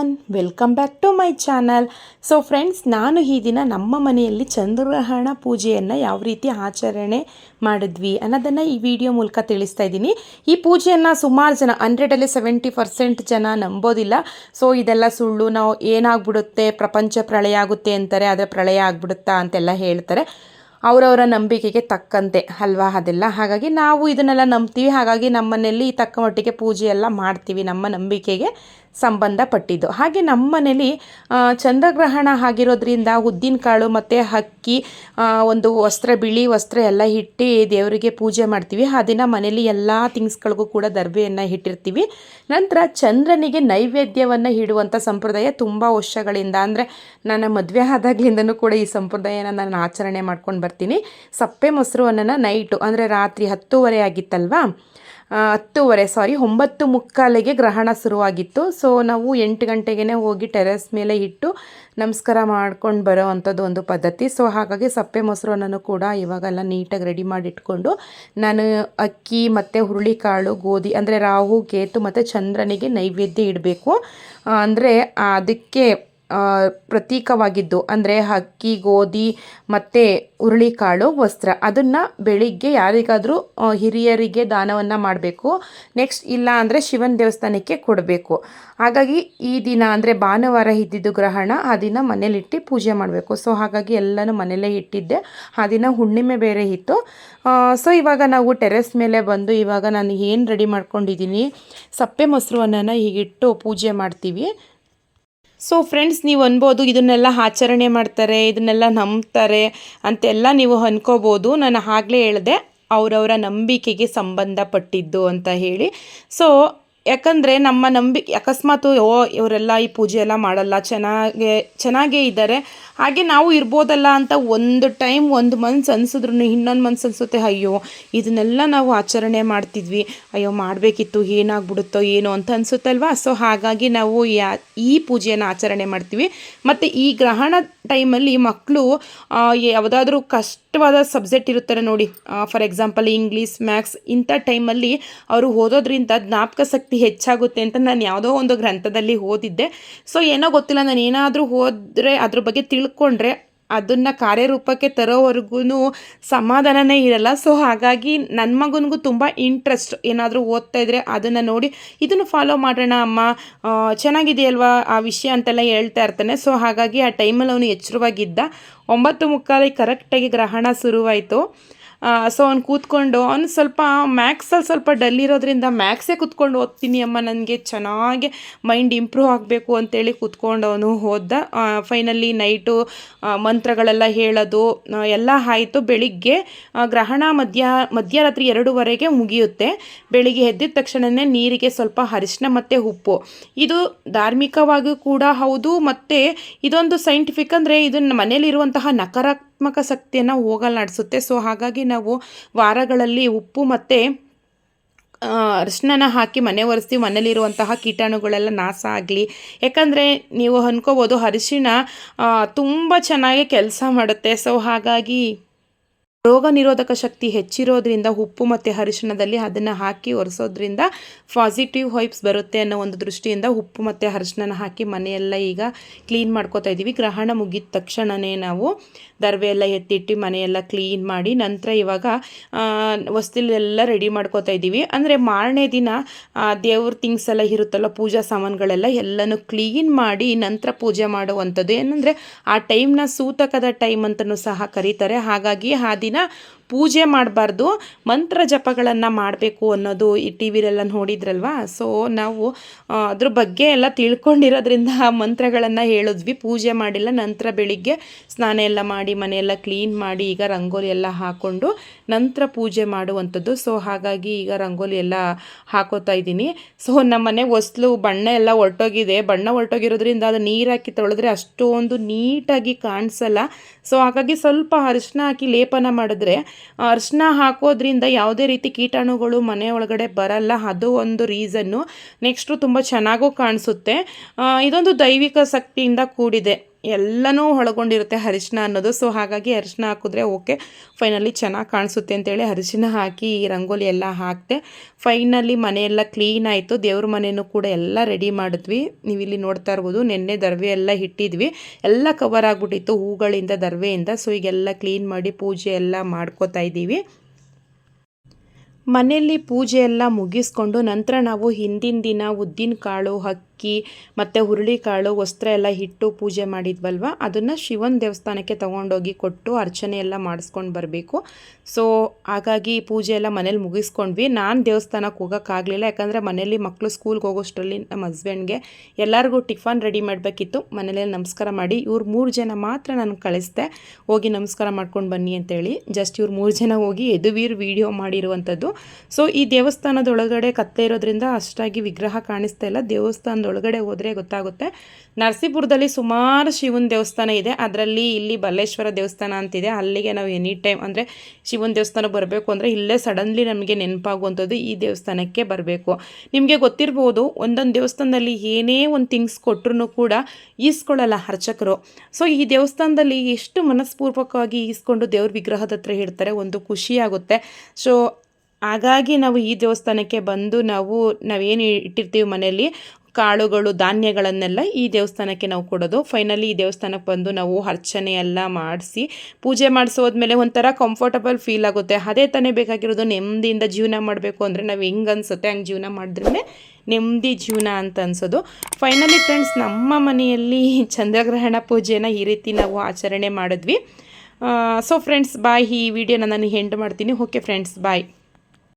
Everyone welcome back to my channel so friends ನಾನು ಈ ದಿನ ನಮ್ಮ ಮನೆಯಲ್ಲಿ ಚಂದ್ರಗ್ರಹಣ ಪೂಜೆಯನ್ನು ಯಾವ ರೀತಿ ಆಚರಣೆ ಮಾಡಿದ್ವಿ ಅನ್ನೋದನ್ನು ಈ ವಿಡಿಯೋ ಮೂಲಕ ತಿಳಿಸ್ತಾ ಇದ್ದೀನಿ. ಈ ಪೂಜೆಯನ್ನು ಸುಮಾರು ಜನ ಹಂಡ್ರೆಡಲ್ಲಿ ಸೆವೆಂಟಿ ಪರ್ಸೆಂಟ್ ಜನ ನಂಬೋದಿಲ್ಲ. ಸೊ ಇದೆಲ್ಲ ಸುಳ್ಳು, ನಾವು ಏನಾಗ್ಬಿಡುತ್ತೆ, ಪ್ರಪಂಚ ಪ್ರಳಯ ಆಗುತ್ತೆ ಅಂತಾರೆ, ಆದರೆ ಪ್ರಳಯ ಆಗ್ಬಿಡುತ್ತಾ ಅಂತೆಲ್ಲ ಹೇಳ್ತಾರೆ. ಅವರವರ ನಂಬಿಕೆಗೆ ತಕ್ಕಂತೆ, ಅಲ್ವಾ? ಅದೆಲ್ಲ. ಹಾಗಾಗಿ ನಾವು ಇದನ್ನೆಲ್ಲ ನಂಬ್ತೀವಿ. ಹಾಗಾಗಿ ನಮ್ಮ ಮನೆಯಲ್ಲಿ ತಕ್ಕ ಮಟ್ಟಿಗೆ ಪೂಜೆ ಎಲ್ಲ ಮಾಡ್ತೀವಿ ನಮ್ಮ ನಂಬಿಕೆಗೆ. ಸಂಬಂಧಪಟ್ಟಿದ್ದು. ಹಾಗೆ ನಮ್ಮ ಮನೇಲಿ ಚಂದ್ರಗ್ರಹಣ ಆಗಿರೋದ್ರಿಂದ ಉದ್ದಿನ ಕಾಳು ಮತ್ತು ಅಕ್ಕಿ ಒಂದು ವಸ್ತ್ರ, ಬಿಳಿ ವಸ್ತ್ರ ಎಲ್ಲ ಇಟ್ಟು ದೇವರಿಗೆ ಪೂಜೆ ಮಾಡ್ತೀವಿ. ಆ ದಿನ ಮನೇಲಿ ಎಲ್ಲ ಥಿಂಗ್ಸ್ಗಳಿಗೂ ಕೂಡ ದರ್ಬೆಯನ್ನು ಇಟ್ಟಿರ್ತೀವಿ. ನಂತರ ಚಂದ್ರನಿಗೆ ನೈವೇದ್ಯವನ್ನು ಇಡುವಂಥ ಸಂಪ್ರದಾಯ ತುಂಬ ವರ್ಷಗಳಿಂದ, ಅಂದರೆ ನನ್ನ ಮದುವೆ ಆದಾಗ್ಲಿಂದನೂ ಕೂಡ ಈ ಸಂಪ್ರದಾಯನ ನಾನು ಆಚರಣೆ ಮಾಡ್ಕೊಂಡು ಬರ್ತೀನಿ. ಸಪ್ಪೆ ಮೊಸರು ಅನ್ನನ ನೈಟು, ಅಂದರೆ ರಾತ್ರಿ ಹತ್ತೂವರೆ ಆಗಿತ್ತಲ್ವಾ? ಹತ್ತೂವರೆ ಸಾರಿ ಒಂಬತ್ತು ಮುಕ್ಕಾಲಿಗೆ ಗ್ರಹಣ ಶುರುವಾಗಿತ್ತು. ಸೊ ನಾವು ಎಂಟು ಗಂಟೆಗೆ ಹೋಗಿ ಟೆರೆಸ್ ಮೇಲೆ ಇಟ್ಟು ನಮಸ್ಕಾರ ಮಾಡ್ಕೊಂಡು ಬರೋ ಅಂಥದ್ದು ಒಂದು ಪದ್ಧತಿ. ಸೊ ಹಾಗಾಗಿ ಸಪ್ಪೆ ಮೊಸರನ್ನು ಕೂಡ ಇವಾಗೆಲ್ಲ ನೀಟಾಗಿ ರೆಡಿ ಮಾಡಿ ಇಟ್ಕೊಂಡು ನಾನು ಅಕ್ಕಿ ಮತ್ತು ಹುರುಳಿಕಾಳು, ಗೋಧಿ, ಅಂದರೆ ರಾಹು, ಕೇತು ಮತ್ತು ಚಂದ್ರನಿಗೆ ನೈವೇದ್ಯ ಇಡಬೇಕು. ಅಂದರೆ ಅದಕ್ಕೆ ಪ್ರತೀಕವಾಗಿದ್ದು, ಅಂದರೆ ಅಕ್ಕಿ ಗೋಧಿ, ಮತ್ತು ಹುರುಳಿಕಾಳು, ವಸ್ತ್ರ. ಅದನ್ನು ಬೆಳಿಗ್ಗೆ ಯಾರಿಗಾದರೂ ಹಿರಿಯರಿಗೆ ದಾನವನ್ನು ಮಾಡಬೇಕು. ನೆಕ್ಸ್ಟ್ ಇಲ್ಲ ಅಂದರೆ ಶಿವನ ದೇವಸ್ಥಾನಕ್ಕೆ ಕೊಡಬೇಕು. ಹಾಗಾಗಿ ಈ ದಿನ ಅಂದರೆ ಭಾನುವಾರ ಇದ್ದಿದ್ದು ಗ್ರಹಣ, ಆ ದಿನ ಮನೇಲಿಟ್ಟು ಪೂಜೆ ಮಾಡಬೇಕು. ಸೊ ಹಾಗಾಗಿ ಎಲ್ಲನೂ ಮನೆಯಲ್ಲೇ ಇಟ್ಟಿದ್ದೆ. ಆ ದಿನ ಹುಣ್ಣಿಮೆ ಬೇರೆ ಇತ್ತು. ಸೊ ಇವಾಗ ನಾವು ಟೆರೆಸ್ ಮೇಲೆ ಬಂದು ಇವಾಗ ನಾನು ಏನು ರೆಡಿ ಮಾಡ್ಕೊಂಡಿದ್ದೀನಿ, ಸಪ್ಪೆ ಮೊಸರು ಅನ್ನನ ಹೀಗಿಟ್ಟು ಪೂಜೆ ಮಾಡ್ತೀವಿ. ಸೊ ಫ್ರೆಂಡ್ಸ್ ನೀವು ಅನ್ಬೋದು ಇದನ್ನೆಲ್ಲ ಆಚರಣೆ ಮಾಡ್ತಾರೆ, ಇದನ್ನೆಲ್ಲ ನಂಬ್ತಾರೆ ಅಂತೆಲ್ಲ ನೀವು ಅನ್ಕೋಬೋದು. ನಾನು ಆಗಲೇ ಹೇಳಿದೆ, ಅವರವರ ನಂಬಿಕೆಗೆ ಸಂಬಂಧಪಟ್ಟಿದ್ದು ಅಂತ ಹೇಳಿ. ಸೊ ಯಾಕಂದರೆ ನಮ್ಮ ನಂಬಿ, ಅಕಸ್ಮಾತ್ ಓ, ಇವರೆಲ್ಲ ಈ ಪೂಜೆ ಎಲ್ಲ ಮಾಡಲ್ಲ, ಚೆನ್ನಾಗೆ, ಚೆನ್ನಾಗೇ ಇದ್ದಾರೆ. ಹಾಗೆ ನಾವು ಇರ್ಬೋದಲ್ಲ ಅಂತ ಒಂದು ಟೈಮ್ ಒಂದು ಮನ್ಸು ಅನ್ಸಿದ್ರು ಇನ್ನೊಂದು ಮನ್ಸು ಅನಿಸುತ್ತೆ, ಅಯ್ಯೋ, ಇದನ್ನೆಲ್ಲ ನಾವು ಆಚರಣೆ ಮಾಡ್ತಿದ್ವಿ, ಅಯ್ಯೋ, ಮಾಡಬೇಕಿತ್ತು, ಏನಾಗ್ಬಿಡುತ್ತೋ ಏನೋ ಅಂತ ಅನಿಸುತ್ತಲ್ವಾ? ಸೊ, ಹಾಗಾಗಿ ನಾವು ಯಾ, ಈ ಪೂಜೆಯನ್ನು ಆಚರಣೆ ಮಾಡ್ತೀವಿ. ಮತ್ತು ಈ ಗ್ರಹಣ ಟೈಮಲ್ಲಿ ಮಕ್ಕಳು ಯಾವುದಾದ್ರೂ ಕಷ್ಟವಾದ ಸಬ್ಜೆಕ್ಟ್ ಇರುತ್ತಾರೆ ನೋಡಿ. ಫಾರ್ ಎಕ್ಸಾಂಪಲ್ ಇಂಗ್ಲೀಷ್, ಮ್ಯಾಥ್ಸ್ ಇಂಥ ಟೈಮಲ್ಲಿ ಅವರು ಓದೋದ್ರಿಂದ ಜ್ಞಾಪಕ ಶಕ್ತಿ ಹೆಚ್ಚಾಗುತ್ತೆ ಅಂತ ನಾನು ಯಾವುದೋ ಒಂದು ಗ್ರಂಥದಲ್ಲಿ ಓದಿದ್ದೆ. ಸೊ ಏನೋ ಗೊತ್ತಿಲ್ಲ, ನಾನು ಏನಾದರೂ ಹೋದರೆ ಅದ್ರ ಬಗ್ಗೆ ತಿಳ್ಕೊಂಡ್ರೆ ಅದನ್ನು ಕಾರ್ಯರೂಪಕ್ಕೆ ತರೋವರೆಗೂ ಸಮಾಧಾನನೇ ಇರಲ್ಲ. ಸೊ ಹಾಗಾಗಿ ನನ್ನ ಮಗನಿಗೂ ತುಂಬ ಇಂಟ್ರೆಸ್ಟ್ ಏನಾದರೂ ಓದ್ತಾ ಇದ್ದರೆ ಅದನ್ನು ನೋಡಿ, ಇದನ್ನು ಫಾಲೋ ಮಾಡೋಣ ಅಮ್ಮ. ಚೆನ್ನಾಗಿದೆಯಲ್ವಾ ಆ ವಿಷಯ ಅಂತೆಲ್ಲ ಹೇಳ್ತಾ ಇರ್ತಾನೆ. ಸೊ ಹಾಗಾಗಿ ಆ ಟೈಮಲ್ಲಿ ಅವನು ಎಚ್ಚರವಾಗಿದ್ದ. ಒಂಬತ್ತು ಮುಕ್ಕಾಲಿಗೆ ಕರೆಕ್ಟಾಗಿ ಗ್ರಹಣ ಶುರುವಾಯಿತು. ಸೊ ಅವ್ನು ಕೂತ್ಕೊಂಡು, ಅವ್ನು ಸ್ವಲ್ಪ ಮ್ಯಾಕ್ಸಲ್ಲಿ ಸ್ವಲ್ಪ ಡಲ್ ಇರೋದ್ರಿಂದ ಮ್ಯಾಕ್ಸೇ ಕೂತ್ಕೊಂಡು ಓದ್ತೀನಿ ಅಮ್ಮ, ನನಗೆ ಚೆನ್ನಾಗಿ ಮೈಂಡ್ ಇಂಪ್ರೂವ್ ಆಗಬೇಕು ಅಂತೇಳಿ ಕೂತ್ಕೊಂಡು ಅವನು ಓದ್ದ. ಫೈನಲಿ ನೈಟು ಮಂತ್ರಗಳೆಲ್ಲ ಹೇಳೋದು ಎಲ್ಲ ಆಯಿತು. ಬೆಳಿಗ್ಗೆ ಗ್ರಹಣ ಮಧ್ಯ, ಮಧ್ಯರಾತ್ರಿ ಎರಡೂವರೆಗೆ ಮುಗಿಯುತ್ತೆ. ಬೆಳಿಗ್ಗೆ ಎದ್ದಿದ ತಕ್ಷಣವೇ ನೀರಿಗೆ ಸ್ವಲ್ಪ ಅರಿಶಿನ ಮತ್ತು ಉಪ್ಪು. ಇದು ಧಾರ್ಮಿಕವಾಗಿ ಕೂಡ ಹೌದು, ಮತ್ತು ಇದೊಂದು ಸೈಂಟಿಫಿಕ್ ಅಂದರೆ ಇದನ್ನು ಮನೇಲಿರುವಂತಹ ನಕಾರಾತ್ಮಕ ಋಣಾತ್ಮಕ ಶಕ್ತಿಯನ್ನು ಹೋಗಲಾಡಿಸುತ್ತೆ ಸೊ ಹಾಗಾಗಿ ನಾವು ವಾರಗಳಲ್ಲಿ ಉಪ್ಪು ಮತ್ತು ಅರಿಶಿನ ಹಾಕಿ ಮನೆ ಒರೆಸ್ತೀವಿ ಮನೇಲಿರುವಂತಹ ಕೀಟಾಣುಗಳೆಲ್ಲ ನಾಶ ಆಗಲಿ. ಯಾಕಂದರೆ ನೀವು ಅನ್ಕೋಬೋದು ಅರಿಶಿನ ತುಂಬ ಚೆನ್ನಾಗಿ ಕೆಲಸ ಮಾಡುತ್ತೆ. ಸೊ ಹಾಗಾಗಿ ರೋಗ ನಿರೋಧಕ ಶಕ್ತಿ ಹೆಚ್ಚಿರೋದ್ರಿಂದ ಉಪ್ಪು ಮತ್ತು ಅರಿಶಿಣದಲ್ಲಿ ಅದನ್ನು ಹಾಕಿ ಒರೆಸೋದ್ರಿಂದ ಪಾಸಿಟಿವ್ ವೈಬ್ಸ್ ಬರುತ್ತೆ ಅನ್ನೋ ಒಂದು ದೃಷ್ಟಿಯಿಂದ ಉಪ್ಪು ಮತ್ತು ಅರಿಶಿಣನ ಹಾಕಿ ಮನೆಯೆಲ್ಲ ಈಗ ಕ್ಲೀನ್ ಮಾಡ್ಕೋತಾ ಇದ್ದೀವಿ. ಗ್ರಹಣ ಮುಗಿದ ತಕ್ಷಣವೇ ನಾವು ದರ್ವೆ ಎಲ್ಲ ಎತ್ತಿಟ್ಟು ಮನೆಯೆಲ್ಲ ಕ್ಲೀನ್ ಮಾಡಿ ನಂತರ ಇವಾಗ ವಸ್ತುಲೆಲ್ಲ ರೆಡಿ ಮಾಡ್ಕೋತಾ ಇದ್ದೀವಿ. ಅಂದರೆ ಮಾರನೇ ದಿನ ದೇವ್ರ ಥಿಂಗ್ಸ್ ಎಲ್ಲ ಇರುತ್ತಲ್ಲ, ಪೂಜಾ ಸಾಮಾನುಗಳೆಲ್ಲ ಎಲ್ಲನೂ ಕ್ಲೀನ್ ಮಾಡಿ ನಂತರ ಪೂಜೆ ಮಾಡುವಂಥದ್ದು. ಏನಂದರೆ ಆ ಟೈಮ್ನ ಸೂತಕದ ಟೈಮ್ ಅಂತಲೂ ಸಹ ಕರೀತಾರೆ. ಹಾಗಾಗಿ ಆ ದಿನ ಪೂಜೆ ಮಾಡಬಾರ್ದು, ಮಂತ್ರ ಜಪಗಳನ್ನು ಮಾಡಬೇಕು ಅನ್ನೋದು ಈ ಟಿ ವಿಲೆಲ್ಲ ನೋಡಿದ್ರಲ್ವಾ? ಸೊ ನಾವು ಅದ್ರ ಬಗ್ಗೆ ಎಲ್ಲ ತಿಳ್ಕೊಂಡಿರೋದ್ರಿಂದ ಆ ಮಂತ್ರಗಳನ್ನು ಹೇಳಿದ್ವಿ. ಪೂಜೆ ಮಾಡಿಲ್ಲ, ನಂತರ ಬೆಳಿಗ್ಗೆ ಸ್ನಾನ ಎಲ್ಲ ಮಾಡಿ, ಮನೆಯೆಲ್ಲ ಕ್ಲೀನ್ ಮಾಡಿ, ಈಗ ರಂಗೋಲಿ ಎಲ್ಲ ಹಾಕ್ಕೊಂಡು ನಂತರ ಪೂಜೆ ಮಾಡುವಂಥದ್ದು. ಸೊ ಹಾಗಾಗಿ ಈಗ ರಂಗೋಲಿ ಎಲ್ಲ ಹಾಕೋತಾ ಇದ್ದೀನಿ. ಸೊ ನಮ್ಮ ಮನೆ ಹೊಸ್ಲು ಬಣ್ಣ ಎಲ್ಲ ಹೊರಟೋಗಿದೆ ಬಣ್ಣ ಹೊರಟೋಗಿರೋದ್ರಿಂದ ಅದು ನೀರು ಹಾಕಿ ತೊಳೆದ್ರೆ ಅಷ್ಟೊಂದು ನೀಟಾಗಿ ಕಾಣಿಸಲ್ಲ. ಸೊ ಹಾಗಾಗಿ ಸ್ವಲ್ಪ ಅರಿಶಿನ ಹಾಕಿ ಲೇಪನ ಮಾಡಿದ್ರೆ ಅರಿಶಿನ ಹಾಕೋದ್ರಿಂದ ಯಾವುದೇ ರೀತಿ ಕೀಟಾಣುಗಳು ಮನೆ ಒಳಗಡೆ ಬರಲ್ಲ, ಅದು ಒಂದು ರೀಸನ್ನು ನೆಕ್ಸ್ಟು ತುಂಬ ಚೆನ್ನಾಗೂ ಕಾಣಿಸುತ್ತೆ. ಇದೊಂದು ದೈವಿಕ ಶಕ್ತಿಯಿಂದ ಕೂಡಿದೆ. ಎಲ್ಲನೂ ಒಳಗೊಂಡಿರುತ್ತೆ ಅರಿಶಿನ ಅನ್ನೋದು. ಸೊ ಹಾಗಾಗಿ ಅರಿಶಿನ ಹಾಕಿದ್ರೆ ಓಕೆ ಫೈನಲಿ ಚೆನ್ನಾಗಿ ಕಾಣಿಸುತ್ತೆ ಅಂತೇಳಿ ಅರಿಶಿನ ಹಾಕಿ ಈ ರಂಗೋಲಿ ಎಲ್ಲ ಹಾಕಿದೆ ಫೈನಲಿ ಮನೆಯೆಲ್ಲ ಕ್ಲೀನ್ ಆಯಿತು. ದೇವ್ರ ಮನೆಯೂ ಕೂಡ ಎಲ್ಲ ರೆಡಿ ಮಾಡಿದ್ವಿ. ನೀವು ಇಲ್ಲಿ ನೋಡ್ತಾ ಇರ್ಬೋದು, ನಿನ್ನೆ ದರ್ವೆ ಎಲ್ಲ ಇಟ್ಟಿದ್ವಿ. ಎಲ್ಲ ಕವರ್ ಆಗಿಬಿಟ್ಟಿತ್ತು ಹೂಗಳಿಂದ, ದರ್ವೆಯಿಂದ. ಸೊ ಈಗೆಲ್ಲ ಕ್ಲೀನ್ ಮಾಡಿ ಪೂಜೆ ಎಲ್ಲ ಮಾಡ್ಕೋತಾ ಇದ್ದೀವಿ. ಮನೆಯಲ್ಲಿ ಪೂಜೆ ಎಲ್ಲ ಮುಗಿಸ್ಕೊಂಡು ನಂತರ ನಾವು ಹಿಂದಿನ ದಿನ ಉದ್ದಿನ ಕಾಳು ಅಕ್ಕಿ, ಮತ್ತು ಹುರುಳಿಕಾಳು, ವಸ್ತ್ರ ಎಲ್ಲ ಹಿಟ್ಟು ಪೂಜೆ ಮಾಡಿದ್ವಲ್ವ? ಅದನ್ನು ಶಿವನ ದೇವಸ್ಥಾನಕ್ಕೆ ತೊಗೊಂಡೋಗಿ ಕೊಟ್ಟು ಅರ್ಚನೆ ಎಲ್ಲ ಮಾಡಿಸ್ಕೊಂಡು ಬರಬೇಕು. ಸೊ ಹಾಗಾಗಿ ಪೂಜೆ ಎಲ್ಲ ಮನೇಲಿ ಮುಗಿಸ್ಕೊಂಡ್ವಿ. ನಾನು ದೇವಸ್ಥಾನಕ್ಕೆ ಹೋಗೋಕ್ಕಾಗಲಿಲ್ಲ ಯಾಕಂದರೆ ಮನೇಲಿ ಮಕ್ಕಳು ಸ್ಕೂಲ್ಗೆ ಹೋಗೋಷ್ಟರಲ್ಲಿ ನಮ್ಮ ಹಸ್ಬೆಂಡ್ಗೆ ಎಲ್ಲರಿಗೂ ಟಿಫನ್ ರೆಡಿ ಮಾಡಬೇಕಿತ್ತು. ಮನೇಲಿ ನಮಸ್ಕಾರ ಮಾಡಿ, ಇವ್ರು ಮೂರು ಜನ ಮಾತ್ರ ನಾನು ಕಳಿಸ್ದೆ. ಹೋಗಿ ನಮಸ್ಕಾರ ಮಾಡ್ಕೊಂಡು ಬನ್ನಿ ಅಂತೇಳಿ. ಜಸ್ಟ್ ಇವ್ರು ಮೂರು ಜನ ಹೋಗಿ ಎದುವೀರ್ ವಿಡಿಯೋ ಮಾಡಿರುವಂಥದ್ದು. ಸೊ ಈ ದೇವಸ್ಥಾನದೊಳಗಡೆ ಕತ್ತೆ ಇರೋದ್ರಿಂದ ಅಷ್ಟಾಗಿ ವಿಗ್ರಹ ಕಾಣಿಸ್ತಾ ಇಲ್ಲ. ದೇವಸ್ಥಾನದೊಳಗಡೆ ಹೋದರೆ ಗೊತ್ತಾಗುತ್ತೆ. ನರಸೀಪುರದಲ್ಲಿ ಸುಮಾರು ಶಿವನ ದೇವಸ್ಥಾನ ಇದೆ. ಅದರಲ್ಲಿ ಇಲ್ಲಿ ಬಲ್ಲೇಶ್ವರ ದೇವಸ್ಥಾನ ಅಂತಿದೆ. ಅಲ್ಲಿಗೆ ನಾವು ಎನಿ ಟೈಮ್ ಅಂದರೆ ಶಿವನ ದೇವಸ್ಥಾನಕ್ಕೆ ಬರಬೇಕು ಅಂದರೆ ಇಲ್ಲೇ ಸಡನ್ಲಿ ನಮಗೆ ನೆನಪಾಗುವಂಥದ್ದು ಈ ದೇವಸ್ಥಾನಕ್ಕೆ ಬರಬೇಕು. ನಿಮಗೆ ಗೊತ್ತಿರ್ಬೋದು ಒಂದೊಂದು ದೇವಸ್ಥಾನದಲ್ಲಿ ಏನೇ ಒಂದು ಥಿಂಗ್ಸ್ ಕೊಟ್ಟರು ಕೂಡ ಈಸ್ಕೊಳ್ಳಲ್ಲ ಅರ್ಚಕರು. ಸೊ ಈ ದೇವಸ್ಥಾನದಲ್ಲಿ ಎಷ್ಟು ಮನಸ್ಪೂರ್ವಕವಾಗಿ ಈಸ್ಕೊಂಡು ದೇವ್ರ ವಿಗ್ರಹದ ಹತ್ರ ಇಡ್ತಾರೆ ಒಂದು ಖುಷಿಯಾಗುತ್ತೆ ಸೊ ಹಾಗಾಗಿ ನಾವು ಈ ದೇವಸ್ಥಾನಕ್ಕೆ ಬಂದು ನಾವು ನಾವೇನು ಇಟ್ಟಿರ್ತೀವಿ ಮನೆಯಲ್ಲಿ ಕಾಳುಗಳು, ಧಾನ್ಯಗಳನ್ನೆಲ್ಲ ಈ ದೇವಸ್ಥಾನಕ್ಕೆ ನಾವು ಕೊಡೋದು. ಫೈನಲಿ ಈ ದೇವಸ್ಥಾನಕ್ಕೆ ಬಂದು ನಾವು ಅರ್ಚನೆ ಎಲ್ಲ ಮಾಡಿಸಿ ಪೂಜೆ ಮಾಡಿಸೋದ್ಮೇಲೆ ಒಂಥರ ಕಂಫರ್ಟಬಲ್ ಫೀಲ್ ಆಗುತ್ತೆ. ಅದೇ ತಾನೇ ಬೇಕಾಗಿರೋದು ನೆಮ್ಮದಿಯಿಂದ ಜೀವನ ಮಾಡಬೇಕು ಅಂದರೆ ನಾವು ಹೆಂಗೆ ಅನಿಸುತ್ತೆ ಹಂಗೆ ಜೀವನ ಮಾಡಿದ್ರೆ ನೆಮ್ಮದಿ ಜೀವನ ಅಂತ ಅನ್ಸೋದು. ಫೈನಲಿ ಫ್ರೆಂಡ್ಸ್ ನಮ್ಮ ಮನೆಯಲ್ಲಿ ಚಂದ್ರಗ್ರಹಣ ಪೂಜೆನ ಈ ರೀತಿ ನಾವು ಆಚರಣೆ ಮಾಡಿದ್ವಿ. ಸೊ ಫ್ರೆಂಡ್ಸ್ ಬಾಯ್ ಈ ವಿಡಿಯೋನ ನಾನು ಹೆಂಡ್ ಮಾಡ್ತೀನಿ. Okay friends bye